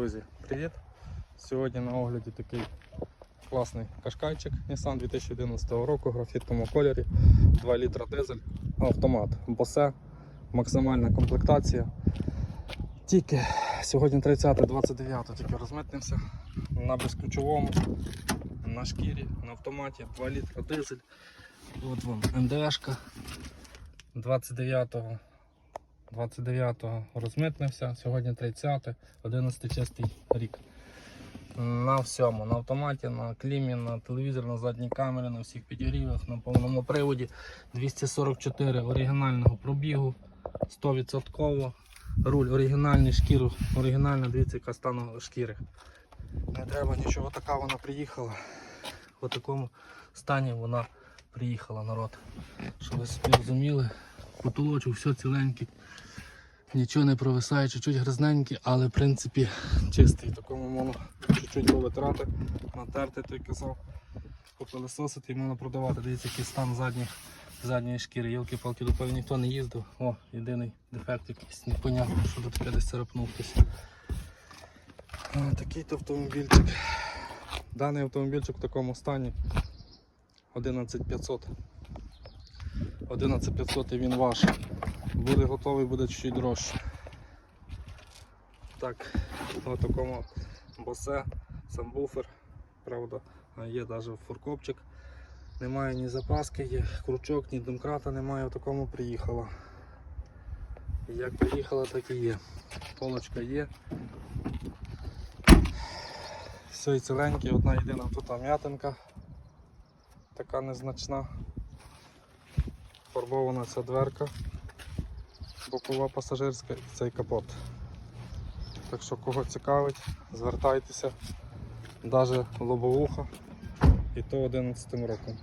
Друзі, привіт! Сьогодні на огляді такий класний кашкайчик Nissan 2011 року графітному кольорі, 2 літра дизель, автомат, босе, максимальна комплектація. Тільки сьогодні 30 29 тільки розмитнився на безключовому, на шкірі, на автоматі, 2 літра дизель. От вон НДшка 29-го 29-го розмитнився, сьогодні 30 11 чистий рік. На всьому, на автоматі, на клімі, на телевізор, на задній камері, на всіх підігрівах, на повному приводі 244 оригінального пробігу, 100%. Руль оригінальний, шкіру оригінальна, дивіться, яка стану шкіри. Не треба нічого така вона приїхала. В такому стані вона приїхала, народ. Щоб ви собі розуміли, потолочок, все ціленький. Нічого не провисає, чуть-чуть грязненький, але в принципі чистий. Такому можна чуть-чуть повитирати, натерти, той казав, попилисосити і можна продавати. Дивіться, який стан задніх, задньої шкіри. Йолки-палки до ніхто не їздив. О, єдиний дефект якийсь непонятно, що тут таке десь царапнув хтось. Такий то автомобільчик. Даний автомобільчик в такому стані 11500. 11500 і він ваш. Буде готовий, буде чуть дорожче. Так, на такому босе, самбуфер, правда, є навіть фуркопчик. Немає ні запаски, є крючок, ні домкрата немає, в такому приїхала. Як приїхала, так і є. Полочка є. Все і ціленьке, одна єдина тут м'ятинка, така незначна. Фарбована ця дверка бокова пасажирська і цей капот. Так що кого цікавить, звертайтеся, навіть лобовуха і то 11 роком.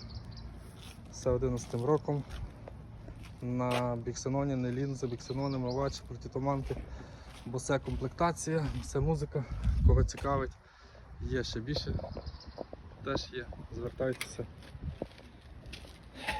Все 11 роком. На біксеноні, не лінзи, біксенони, мивач, протитуманки, бо це комплектація, це музика, кого цікавить, є ще більше, теж є, звертайтеся.